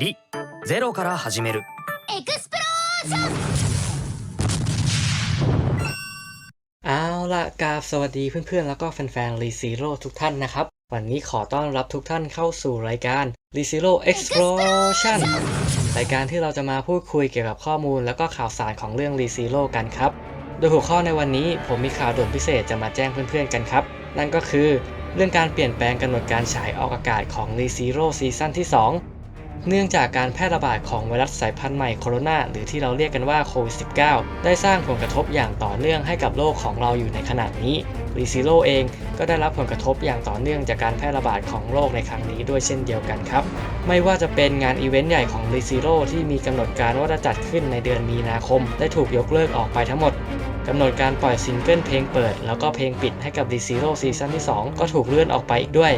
リゼロから始めるエクスプロージョン เอาล่ะกราบสวัสดีเพื่อนๆ แล้วก็แฟนๆ r e z e r o ทุกท่านนะครับ วันนี้ขอต้อนรับทุกท่านเข้าสู่รายการ r e z e r o Explosion รายการที่เราจะมาพูดคุยเกี่ยวกับข้อมูลแล้วก็ข่าวสารของเรื่อง r e z e r o กันครับ โดยหัวข้อในวันนี้ผมมีข่าวด่วนพิเศษจะมาแจ้งเพื่อนๆ กันครับ นั่นก็คือเรื่องการเปลี่ยนแปลงกำหนดการฉายออกอากาศของ r e z e r o ซีซั่นที่ 2 เนื่องจากการแพร่ระบาดของไวรัสสายพันธุ์ใหม่โคโรนาหรือที่เราเรียกกันว่าโควิด -19 ได้สร้างผลกระทบอย่างต่อเนื่องให้กับโลกของเราอยู่ในขณะนี้รีซิโ o เองก็ได้รับผลกระทบอย่างต่อเนื่องจากการแพร่ระบาดของโรคในครั้งนี้ด้วยเช่นเดียวกันครับ ไม่ว่าจะเป็นงานอีเวนต์ใหญ่ของรีซิโ o ที่มีกำหนดการว่าจะจัดขึ้นในเดือนมีนาคม ได้ถูกยกเลิกออกไปทั้งหมดกำหนดการปล่อยซิงเกิลเพลงเปิด แล้วก็เพลงปิดให้กับรีซิโ o ซีซั่นที่ 2 ก็ถูกเลื่อนออกไปอีกด้วย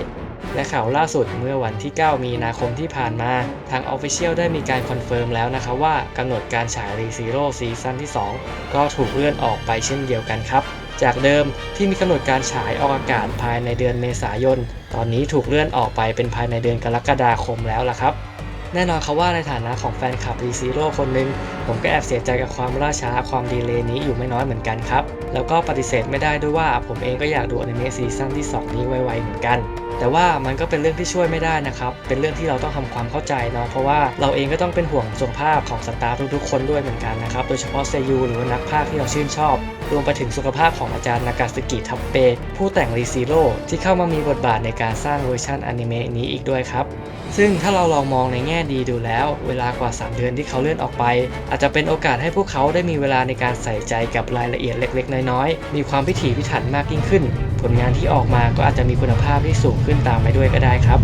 และข่าวล่าสุดเมื่อวันที่ 9 มีนาคมที่ผ่านมา ทาง Official ได้มีการคอนเฟิร์มแล้วนะคะว่ากำหนดการฉายรีซีโร่ซีซั่นที่ 2 ก็ถูกเลื่อนออกไปเช่นเดียวกันครับ จากเดิมที่มีกำหนดการฉายออกอากาศภายในเดือนเมษายน ตอนนี้ถูกเลื่อนออกไปเป็นภายในเดือนกรกฎาคมแล้วล่ะครับ แน่นอนครับว่าในฐานะของแฟนคลับรีซีโร่คนหนึ่งผมก็แอบเสียใจกับความล่าช้าความดีเลย์นี้อยู่ไม่น้อยเหมือนกันครับ แล้วก็ปฏิเสธไม่ได้ด้วยว่าผมเองก็อยากดูอนิเมะซีซั่นที่ 2 นี้ไวๆเหมือนกัน แต่ว่ามันก็เป็นเรื่องที่ช่วยไม่ได้นะครับ เป็นเรื่องที่เราต้องทำความเข้าใจเนาะเพราะว่าเราเองก็ต้องเป็นห่วงสุขภาพของสตาฟทุกๆคนด้วยเหมือนกันนะครับโดยเฉพาะเซยูหรือว่านักพากย์ที่เราชื่นชอบ รวมไปถึงสุขภาพของอาจารย์นากาสึกิทับเปผู้แต่งรีซีโร่ที่เข้ามามีบทบาทในการสร้างเวอร์ชันอนิเมะนี้อีกด้วยครับ ซึ่งถ้าเราลองมองในแง่ดีดูแล้ว เวลากว่า 3 เดือนที่เขาเลื่อนออกไป อาจจะเป็นโอกาสให้พวกเขาได้มีเวลาในการใส่ใจกับรายละเอียดเล็ก ๆ น้อยๆ มีความพิถีพิถันมากยิ่งขึ้น ผลงานที่ออกมาก็อาจจะมีคุณภาพที่สูงขึ้นตามไปด้วยก็ได้ครับ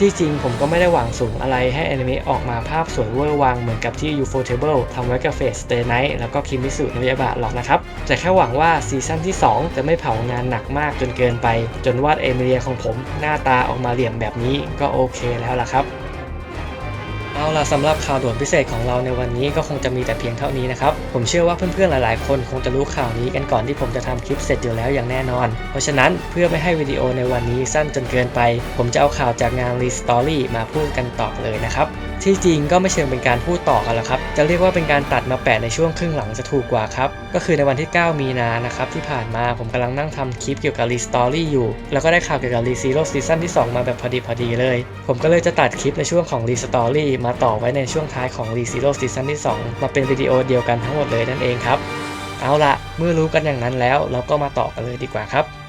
ที่จริงผมก็ไม่ได้หวังสูงอะไรให้อนิเมะออกมาภาพสวยเวอร์วังเหมือนกับที่ Ufotable ทำไว้กับเฟส Stay Night แล้วก็คิมิสุนยาบะหรอกนะครับ แต่แค่หวังว่าซีซั่นที่ 2 จะไม่เผางานหนักมากจนเกินไป จนวาดเอมิเลียของผม หน้าตาออกมาเหลี่ยมแบบนี้ก็โอเคแล้วล่ะครับ เอาล่ะสำหรับข่าวด่วนพิเศษของเราในวันนี้ก็คงจะมีแต่เพียงเท่านี้นะครับ ผมเชื่อว่าเพื่อนๆหลายๆ คนคงจะรู้ข่าวนี้กันก่อนที่ผมจะทำคลิปเสร็จอยู่แล้วอย่างแน่นอน เพราะฉะนั้นเพื่อไม่ให้วิดีโอในวันนี้สั้นจนเกินไป ผมจะเอาข่าวจากงานรีสตอรี่มาพูดกันต่อเลยนะครับ ที่จริงก็ไม่เชิงเป็นการพูดต่อกันหรครับ จะเรียกว่าเป็นการตัดมาแปะในช่วงครึ่งหลังจะถูกกว่าครับ ก็คือในวันที่ 9 มีนานะครับที่ผ่านมาผมกำลังนั่งทำคลิปเกี่ยวกับ r e Story อยู่ แล้วก็ได้ข่าวเกี่ยวกับ r e Zero ซีซั่นที่ 2 มาแบบพอดีพอดีเลย ผมก็เลยจะตัดคลิปในช่วงของ r e Story มาต่อไว้ในช่วงท้ายของ r e Zero ซีซั่นที่ 2 มาเป็นวิดีโอเดียวกันทั้งหมดเลยนั่นเองครับ เอาละเมื่อรู้กันอย่างนั้นแล้วเราก็มาต่อกันเลยดีกว่าครับ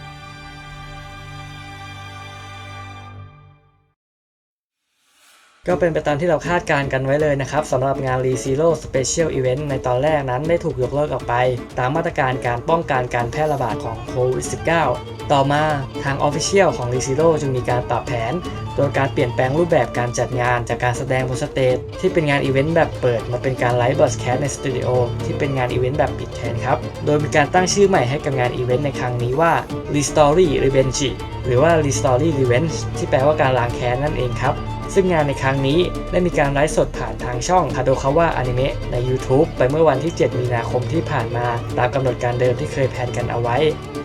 ก็เป็นไปตามที่เราคาดการณ์กันไว้เลยนะครับสำหรับงาน r e z e r o Special Event ในตอนแรกนั้นได้ถูกยกเลิกออกไป ตามมาตรการการป้องกันการแพร่ระบาดของโควิด -19 ต่อมาทาง Official ของ r e z e r o จึงมีการปรับแผน โดยการเปลี่ยนแปลงรูปแบบการจัดงานจากการแสดงบนสเตจที่เป็นงานอีเวนต์แบบเปิดมาเป็นการไลฟ์บอสแคสในสตูดิโอที่เป็นงานอีเวนต์แบบปิดแทนครับ โดยมีการตั้งชื่อใหม่ให้กับงานอีเวนต์ในครั้งนี้ว่า Restory Revenge หรือว่า Restory Revenge ที่แปลว่าการล้างแค้นนั่นเองครับ ซึ่งงานในครั้งนี้ได้มีการไลฟ์สดผ่านทางช่อง h a d o k a w a Anime ใน YouTube ไปเมื่อวันที่ 7 มีนาคมที่ผ่านมา ตามกำหนดการเดิมที่เคยแผนกันเอาไว้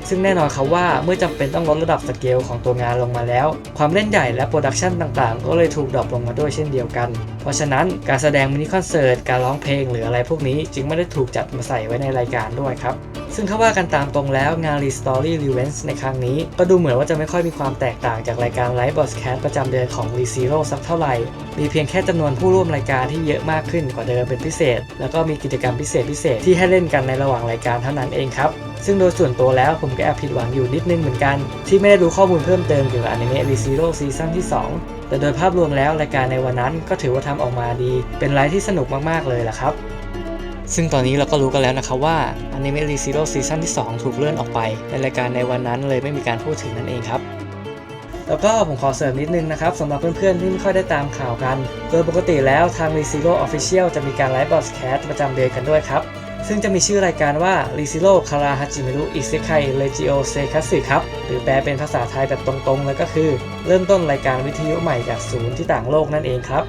ซึ่งแน่นอนครับว่าเมื่อจำเป็นต้องลดระดับสเกลของตัวงานลงมาแล้ว ความเล่นใหญ่และโปรดักชันต่างๆ ก็เลยถูกดรอปลงมาด้วยเช่นเดียวกัน เพราะฉะนั้นการแสดงมินิคอนเสิร์ตการร้องเพลงหรืออะไรพวกนี้ จึงไม่ได้ถูกจัดมาใส่ไว้ในรายการด้วยครับ ซึ่งถ้าว่ากันตามตรงแล้วงาน Restory Revenge ในครั้งนี้ ก็ดูเหมือนว่าจะไม่ค่อยมีความแตกต่างจากรายการ Live Broadcast ประจำเดือนของ r e z e r o สักเท่าไหร่ มีเพียงแค่จำนวนผู้ร่วมรายการที่เยอะมากขึ้นกว่าเดิมเป็นพิเศษ แล้วก็มีกิจกรรมพิเศษพิเศษที่ให้เล่นกันในระหว่างรายการเท่านั้นเองครับซึ่งโดยส่วนตัวแล้วผมก็แอบผิดหวังอยู่นิดนึงเหมือนกัน ที่ไม่ได้รู้ข้อมูลเพิ่มเติมเกี่ยวกับอนิเมะ r e z e r o ซีซั่นที่ 2 แต่โดยภาพรวมแล้วรายการในวันนั้นก็ถือว่าทำออกมาดี เป็นไลฟ์ที่สนุกมากๆเลยล่ะครับ ซึ่งตอนนี้เราก็รู้กันแล้วนะครับว่า Anime r e z e r o ซีซั่นที่ 2 ถูกเลื่อนออกไป ในรายการในวันนั้นเลยไม่มีการพูดถึงนั่นเองครับแล้วก็ผมขอเสริมนิดนึงนะครับสำหรับเพื่อนๆ ที่ไม่ค่อยได้ตามข่าวกัน โดยปกติแล้วทาง r e z e r o Official จะมีการไลฟ์บอ d แคสต์ประจำเดือนกันด้วยครับ ซึ่งจะมีชื่อรายการว่า r e z e r o Kara Hajimeru Isekai Regio Sekatsu ครับหรือแปลเป็นภาษาไทยแบบตรงๆเลยก็คือ เริ่มต้นรายการวิทยุใหม่จากศูนย์ที่ต่างโลกนั่นเองครับ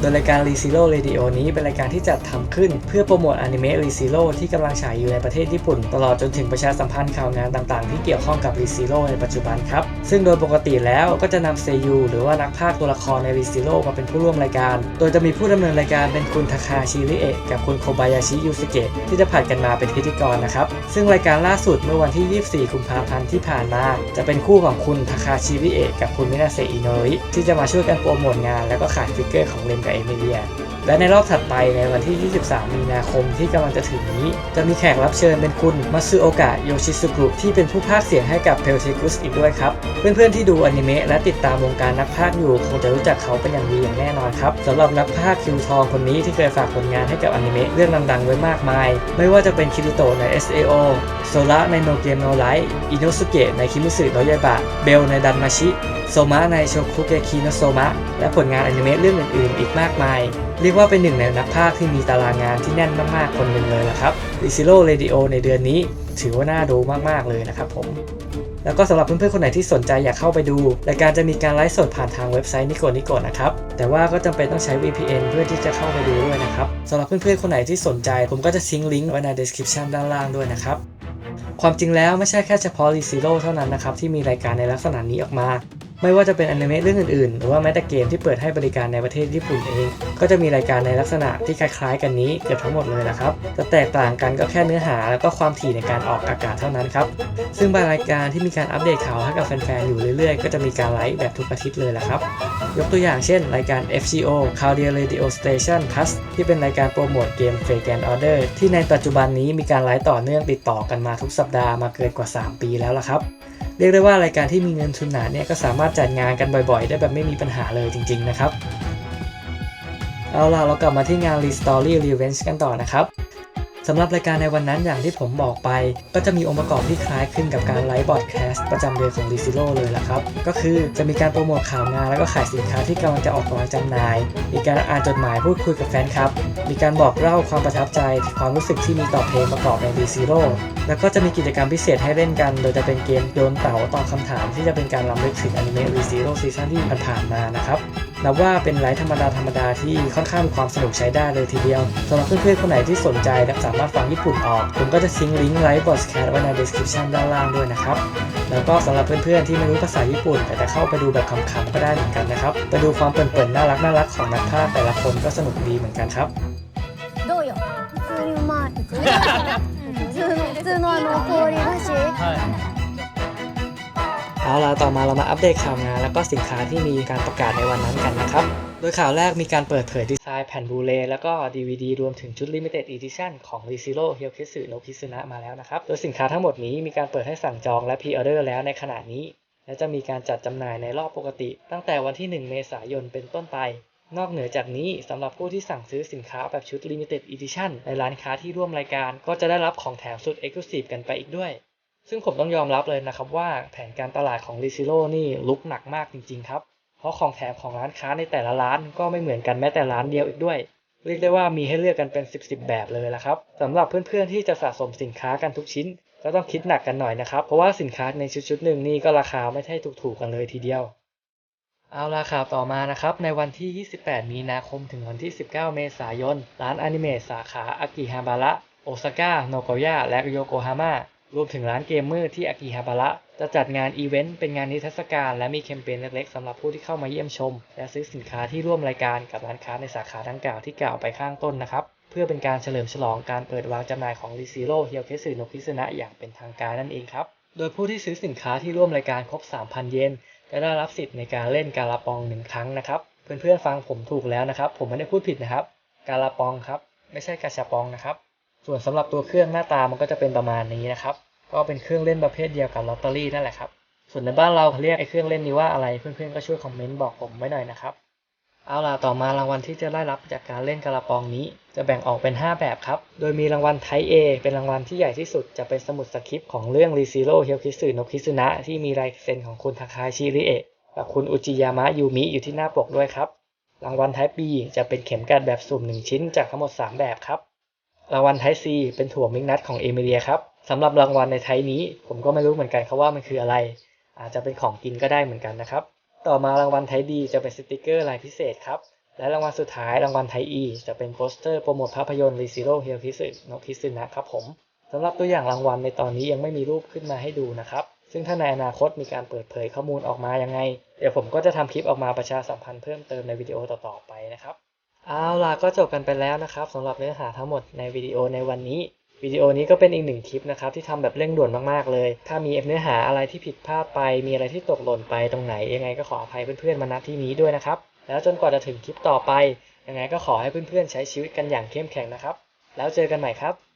โดยรายการ r e z e r o Radio นี้เป็นรายการที่จัดทำขึ้น เพื่อโปรโมทอนิเมะ r e z e r o ที่กำลังฉายอยู่ในประเทศญี่ปุ่น ตลอดจนถึงประชาสัมพันธ์ข่าวงานต่างๆ ที่เกี่ยวข้องกับ r e z e r o ในปัจจุบันครับ ซึ่งโดยปกติแล้วก็จะนำเซยูหรือว่านักพากย์ตัวละครใน r e z e r o มาเป็นผู้ร่วมรายการ โดยจะมีผู้ดำเนินรายการเป็นคุณทาคาชิริเอะกับคุณโคบายาชิยูสเกะที่จะผัดกันมาเป็นพิธีกรนะครับซึ่งรายการล่าสุดเมื่อวันที่ 24 กุมภาพันธ์ที่ผ่านมา จะเป็นคู่ของคุณทาคาชิริเอะกับคุณมินาเซอิโนริที่จะมาช่วยกันโปรโมทงาน แล้วก็ขายฟิกเกอร์ของเลนกับเอมิเลีย และในรอบถัดไปในวันที่ 23 มีนาคมที่กำลังจะถึงนี้ จะมีแขกรับเชิญเป็นคุณมัตสึโอกะโยชิสุกุที่เป็นผู้พากย์เสียงให้กับเพลเทกุสอีกด้วยครับ เพื่อนๆที่ดูอนิเมะและติดตามวงการนักพากย์อยู่ คงจะรู้จักเขาเป็นอย่างดีอย่างแน่นอนครับสำหรับนักพากย์คิวทองคนนี้ที่เคยฝากผลงานให้กับอนิเมะเรื่องดังๆไว้มากมาย ไม่ว่าจะเป็นคิริโตะใน SAO โซระในโนเกมโนไลท์อิโนสุเกะในคิมิสึโนยาบะเบลในดันมาชิ โซมะในโชคุเกคิโนโซมะและผลงานอนิเมะเรื่องอื่นๆ อีกมากมาย เรียกว่าเป็นหนึ่งในนักพากย์ที่มีตารางงานที่แน่นมากๆ คนหนึ่งเลยละครับ r e z e r o Radio ในเดือนนี้ ถือว่าน่าดูมากๆเลยนะครับผมแล้วก็สำหรับเพื่อนๆ คนไหนที่สนใจอยากเข้าไปดูรายการจะมีการไลฟ์สดผ่านทางเว็บไซต์นิโกนิโกนะครับ แต่ว่าก็จำเป็นต้องใช้ VPN เพื่อที่จะเข้าไปดูด้วยนะครับสำหรับเพื่อนๆ คนไหนที่สนใจ ผมก็จะทิ้งลิงก์ไว้ใน description ด้านล่างด้วยนะครับ ความจริงแล้วไม่ใช่แค่เฉพาะ r e z e r o เท่านั้นนะครับ ที่มีรายการในลักษณะนี้ออกมา ไม่ว่าจะเป็นอนิเมะเรื่องอื่นๆ หรือว่าแม้แต่เกมที่เปิดให้บริการในประเทศญี่ปุ่นเอง ก็จะมีรายการในลักษณะที่คล้ายๆ กันนี้เกือบทั้งหมดเลยนะครับจะแตกต่างกันก็แค่เนื้อหาแล้วก็ความถี่ในการออกอากาศเท่านั้นครับ ซึ่งบางรายการที่มีการอัปเดตข่าวให้กับแฟนๆอยู่เรื่อยๆ ก็จะมีการไลฟ์แบบทุกอาทิตย์เลยแหละครับ ยกตัวอย่างเช่น รายการ FGO c a u d i a Radio Station Plus ที่เป็นรายการโปรโมทเกม Fake and Order ที่ในปัจจุบันนี้มีการไลฟ์ต่อเนื่องติดต่อกันมาทุกสัปดาห์มาเกินกว่า 3 ปีแล้วละครับ เรียกได้ว่ารายการที่มีเงินทุนหนาเนี่ยก็สามารถจัดงานกันบ่อยๆ ได้แบบไม่มีปัญหาเลยจริง ๆ นะครับ เอาล่ะเรากลับมาที่งาน Restory Revenge กันต่อนะครับ สำหรับรายการในวันนั้นอย่างที่ผมบอกไป ก็จะมีองค์ประกอบที่คล้ายคลึงกับการไลฟ์บอดแคสต์ประจำเดือนของ r e z e r o เลยละครับ ก็คือจะมีการโปรโมทข่าวงานแล้วก็ขายสินค้าที่กำลังจะออกวางจำหน่าย มีการอ่านจดหมายพูดคุยกับแฟนคลับ มีการบอกเล่าความประทับใจความรู้สึกที่มีต่อเพลงประกอบใน r e z e r o แล้วก็จะมีกิจกรรมพิเศษให้เล่นกัน โดยจะเป็นเกมโยนเต๋าตอบคำถามที่จะเป็นการรำลึกถึงอนิเมะ r e z e r o ซีซั่นที่ผ่านมานะครับ นับว่าเป็นไลฟ์ธรรมดาธรรมดาที่ค่อนข้างมีความสนุกใช้ได้เลยทีเดียวสำหรับเพื่อนๆคนไหนที่สนใจและสามารถฟังญี่ปุ่นออก ผมก็จะทิ้งลิงก์ไลฟ์บอสแคสไว้ใน description ด้านล่างด้วยนะครับ แล้วก็สำหรับเพื่อนๆที่ไม่รู้ภาษาญี่ปุ่น แต่จะเข้าไปดูแบบขำๆก็ได้เหมือนกันนะครับ ไปดูความเปิ่นๆน่ารักน่ารักๆของนักพากย์แต่ละคนก็สนุกดีเหมือนกันครับ どうよ普通にうまい普通に普通の普通のあの氷菓子 เอาล่ะต่อมาเรามาอัปเดตข่าวงาน แล้วก็สินค้าที่มีการประกาศในวันนั้นกันนะครับ โดยข่าวแรกมีการเปิดเผยดีไซน์แผ่นบูเรย์แล้วก็ DVD รวมถึงชุด Limited Edition ของ r e z e r o h y o k i s u no Kizuna มาแล้วนะครับ โดยสินค้าทั้งหมดนี้มีการเปิดให้สั่งจองและพรีออเดอร์แล้วในขณะนี้ และจะมีการจัดจำหน่ายในรอบปกติ ตั้งแต่วันที่ 1 เมษายนเป็นต้นไปนอกเหนือจากนี้สำหรับผู้ที่สั่งซื้อสินค้าแบบชุด Limited Edition ในร้านค้าที่ร่วมรายการ ก็จะได้รับของแถมสุด Exclusive กันไปอีกด้วย ซึ่งผมต้องยอมรับเลยนะครับว่าแผนการตลาดของ r e z e r o นี่ลุกหนักมากจริง ๆ ครับ เพราะของแถมของร้านค้าในแต่ละร้านก็ไม่เหมือนกันแม้แต่ร้านเดียวอีกด้วย เรียกได้ว่ามีให้เลือกกันเป็น 10 10แบบเลยละครับสำหรับเพื่อนๆที่จะสะสมสินค้ากันทุกชิ้น ก็ต้องคิดหนักกันหน่อยนะครับ เพราะว่าสินค้าในชุดชุดๆหนึ่งนี่ก็ราคาไม่ใช่ถูกๆกันเลยทีเดียว เอาล่ะข่าวต่อมานะครับในวันที่ 28 มีนาคมถึงวันที่ 19 เมษายนร้านอนิเมะสาขาอากิฮาบาระโอซาก้าโนโกย่าและโยโกฮาม่า รวมถึงร้านเกมเมอร์ที่อากิฮาบาระจะจัดงานอีเวนต์เป็นงานนิทรรศการและมีแคมเปญเล็กๆสำหรับผู้ที่เข้ามาเยี่ยมชม และซื้อสินค้าที่ร่วมรายการกับร้านค้าในสาขาดังกล่าวที่กล่าวไปข้างต้นนะครับ เพื่อเป็นการเฉลิมฉลองการเปิดวางจำหน่ายของ r e z e r o h y o k e s u no Kizuna อย่างเป็นทางการนั่นเองครับ โดยผู้ที่ซื้อสินค้าที่ร่วมรายการครบ 3,000 เยนจะได้รับสิทธิ์ในการเล่นการลปองหนึ่งครั้งนะครับเพื่อนๆฟังผมถูกแล้วนะครับ ผมไม่ได้พูดผิดนะครับ การลปองครับ ไม่ใช่กาชาปองนะครับ ส่วนสำหรับตัวเครื่องหน้าตามันก็จะเป็นประมาณนี้นะครับ ก็เป็นเครื่องเล่นประเภทเดียวกับลอตเตอรี่นั่นแหละครับส่วนในบ้านเราเรียกไอ้เครื่องเล่นนี้ว่าอะไรเพื่อนๆก็ช่วยคอมเมนต์บอกผมไว้หน่อยนะครับเอาล่ะต่อมารางวัลที่จะได้รับจากการเล่นกระปองนี้ จะแบ่งออกเป็น 5 แบบครับ โดยมีรางวัลไท A เป็นรางวัลที่ใหญ่ที่สุดจะเป็นสมุดสคริปต์ของเรื่อง r e z e r o h y o k i s u no Kizuna ที่มีลายเซ็นของคุณทาคาชิริเอะกับคุณอุจิยามะยูมิอยู่ที่หน้าปกด้วยครับ รางวัลไท B จะเป็นเข็มกลัดแบบสุ่ม1ชิ้นจากทั้งหมด 3 แบบครับ รางวัลไท C เป็นถั่วมิกนัทของเอมิเลียครับสำหรับรางวัลในไทยนี้ ผมก็ไม่รู้เหมือนกันครับว่ามันคืออะไร อาจจะเป็นของกินก็ได้เหมือนกันนะครับ ต่อมารางวัลไทยดีจะเป็นสติกเกอร์ลายพิเศษครับ และรางวัลสุดท้ายรางวัลไทยอีจะเป็นโปสเตอร์โปรโมทภาพยนตร์รีซิโร่เฮลคิสึโนคิสึนะครับผมสำหรับตัวอย่างรางวัลในตอนนี้ยังไม่มีรูปขึ้นมาให้ดูนะครับ ซึ่งถ้าในอนาคตมีการเปิดเผยข้อมูลออกมายังไง เดี๋ยวผมก็จะทำคลิปออกมาประชาสัมพันธ์เพิ่มเติมในวิดีโอต่อๆไปนะครับ เอาล่ะก็จบกันไปแล้วนะครับสำหรับเนื้อหาทั้งหมดในวิดีโอในวันนี้วิดีโอนี้ก็เป็นอีกหนึ่งคลิปนะครับที่ทำแบบเร่งด่วนมากๆเลย ถ้ามีเนื้อหาอะไรที่ผิดพลาดไป มีอะไรที่ตกหล่นไปตรงไหน ยังไงก็ขออภัยเพื่อนๆมาณที่นี้ด้วยนะครับ แล้วจนกว่าจะถึงคลิปต่อไป ยังไงก็ขอให้เพื่อนๆใช้ชีวิตกันอย่างเข้มแข็งนะครับ แล้วเจอกันใหม่ครับ